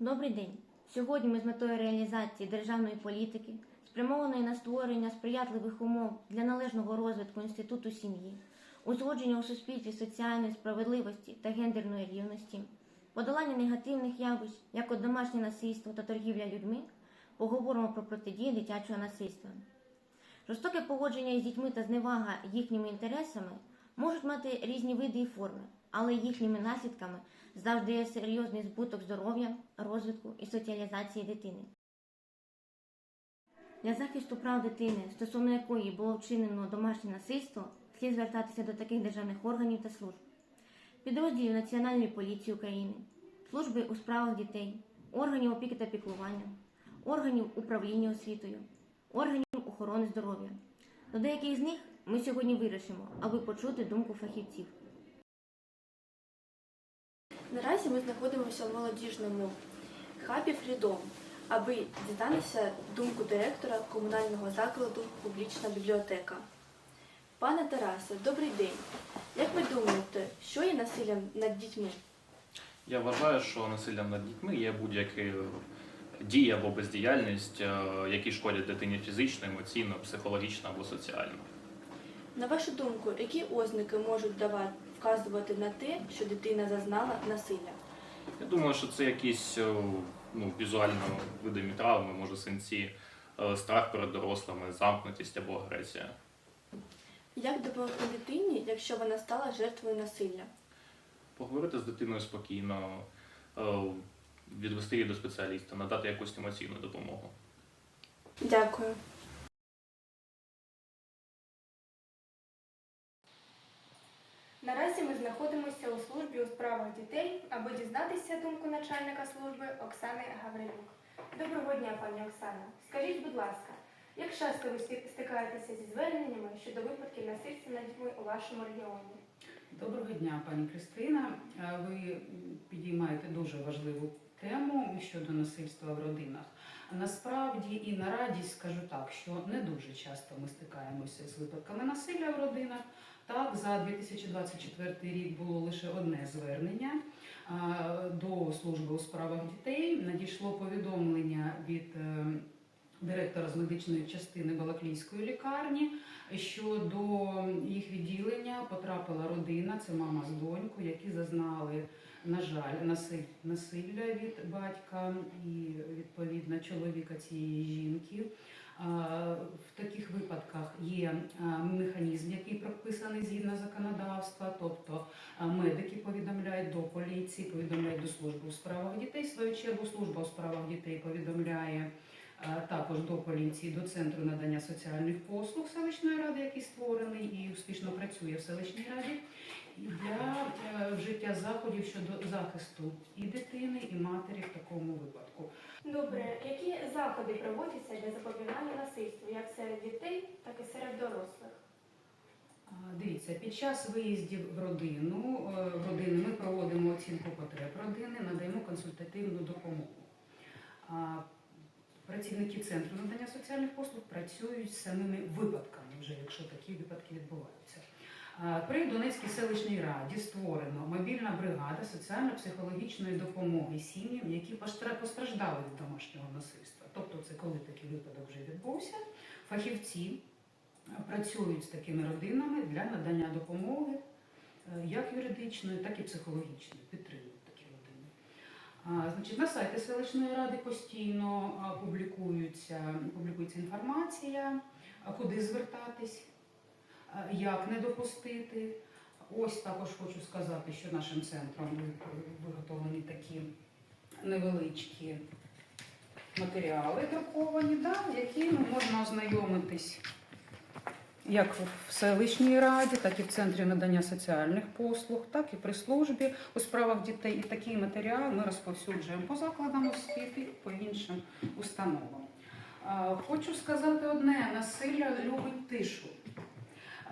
Добрий день. Сьогодні ми з метою реалізації державної політики, спрямованої на створення сприятливих умов для належного розвитку інституту сім'ї, узгодження у суспільстві соціальної справедливості та гендерної рівності, подолання негативних явищ, як от домашнє насильство та торгівля людьми, поговоримо про протидію дитячого насильства. Жорстоке поводження із дітьми та зневага їхніми інтересами можуть мати різні види і форми, але їхніми наслідками завжди є серйозний збуток здоров'я, розвитку і соціалізації дитини. Для захисту прав дитини, стосовно якої було вчинено домашнє насильство, слід звертатися до таких державних органів та служб. Підрозділів Національної поліції України, служби у справах дітей, органів опіки та піклування, органів управління освітою, органів охорони здоров'я. До деяких з них ми сьогодні вирішимо, аби почути думку фахівців. Наразі ми знаходимося в молодіжному хабі Фрідом, аби дізнатися думку директора комунального закладу Публічна бібліотека. Пане Тарасе, добрий день. Як ви думаєте, що є насиллям над дітьми? Я вважаю, що насиллям над дітьми є будь-які дії або бездіяльність, е, які шкодять дитині фізично, емоційно, психологічно або соціально. На вашу думку, які ознаки можуть давати, вказувати на те, що дитина зазнала насилля? Я думаю, що це якісь е, ну, візуально видимі травми, може синці, е, страх перед дорослими, замкнутість або агресія. Як допомогти дитині, якщо вона стала жертвою насилля? Поговорити з дитиною спокійно, відвести її до спеціаліста, надати якусь емоційну допомогу. Дякую. Наразі ми знаходимося у службі у справах дітей, аби дізнатися думку начальника служби Оксани Гаврилюк. Доброго дня, пані Оксана. Скажіть, будь ласка, як часто ви стикаєтеся зі зверненнями щодо випадків насильства над дітьми у вашому регіоні? Доброго дня, пані Кристина. Е, Ви підіймаєте дуже важливу тему щодо насильства в родинах. Насправді і на радість скажу так, що не дуже часто ми стикаємося з випадками насилля в родинах. Так, за 2024 рік було лише одне звернення до служби у справах дітей. Надійшло повідомлення від е, директора з медичної частини Балаклійської лікарні що до їх відділення потрапила родина, це мама з донькою, які зазнали, на жаль, насиль- насилля від батька і відповідно чоловіка цієї жінки. В таких випадках є механізм, який прописаний згідно законодавства, тобто медики повідомляють до поліції, повідомляють до служби у справах дітей. В свою чергу служба у справах дітей повідомляє також до поліції, до центру надання соціальних послуг селищної ради, який створений і успішно працює в селищній раді, для вжиття заходів щодо захисту і дитини, і матері в такому випадку. Добре, які заходи проводяться для запобігання насильству, як серед дітей, так і серед дорослих? Дивіться, під час виїздів в родину, е, в родини ми проводимо оцінку потреб родини, надаємо консультативну допомогу. Працівники центру надання соціальних послуг працюють з самими випадками, вже якщо такі випадки відбуваються. А, При Донецькій селищній раді створено мобільна бригада соціально-психологічної допомоги сім'ям, які постраждали від домашнього насильства. Тобто, це коли такий випадок вже відбувся, фахівці працюють з такими родинами для надання допомоги е, як юридичної, так і психологічної, підтримують такі родини. Значить, на сайті селищної ради постійно а, публікуються, публікується інформація, куди звертатись, як не допустити. Ось також хочу сказати, що нашим центром виготовлені такі невеличкі матеріали друковані, да, якими можна ознайомитись як в селищній раді, так і в центрі надання соціальних послуг, так і при службі у справах дітей. І такий матеріал ми розповсюджуємо по закладам освіти, по іншим установам. Хочу сказати одне: насилля любить тишу.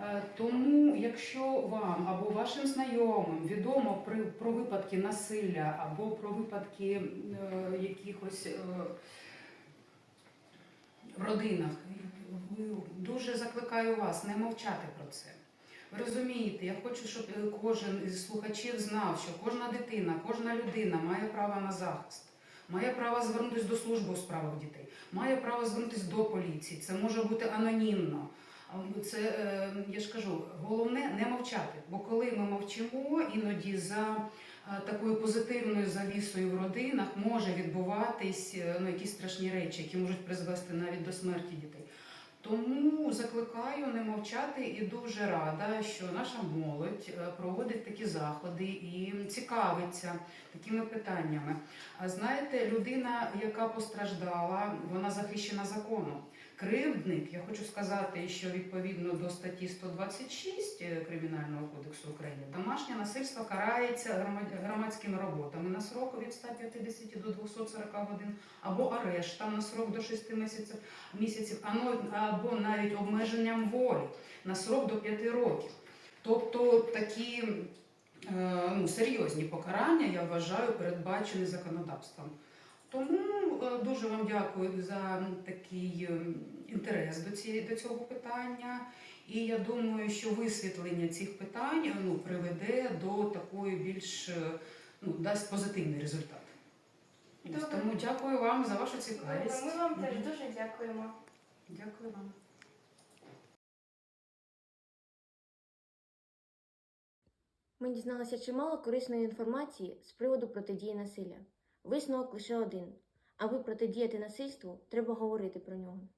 Е, Тому, якщо вам або вашим знайомим відомо про випадки насилля або про випадки е, якихось е, в родинах, дуже закликаю вас не мовчати про це. Ви розумієте, я хочу, щоб кожен із слухачів знав, що кожна дитина, кожна людина має право на захист. має право звернутися до служби у справах дітей, має право звернутися до поліції. Це може бути анонімно. А, Це е, я ж кажу, головне не мовчати. Бо коли ми мовчимо, іноді за е, такою позитивною завісою в родинах може відбуватись е, ну, якісь страшні речі, які можуть призвести навіть до смерті дітей. Тому закликаю не мовчати і дуже рада, що наша молодь проводить такі заходи і цікавиться такими питаннями. А знаєте, людина, яка постраждала, вона захищена законом. Кривдник, я хочу сказати, що відповідно до статті 126 Кримінального кодексу України домашнє насильство карається громадськими роботами на срок від 150 до 240 годин або арештом на срок до 6 місяців, місяців або навіть обмеженням волі на срок до 5 років. Тобто такі е, ну, серйозні покарання, я вважаю, передбачені законодавством. Тому е, дуже вам дякую за такий е, інтерес до, цієї, до цього питання. І я думаю, що висвітлення цих питань е, ну, приведе до такої більш е, ну, дасть позитивний результат. Ось, Добре. тому дякую вам за вашу Добре, цікавість. ми вам теж дуже дякуємо. Дякую вам. Ми дізналися чимало корисної інформації з приводу протидії насилля. Висновок лише один: аби протидіяти насильству, треба говорити про нього.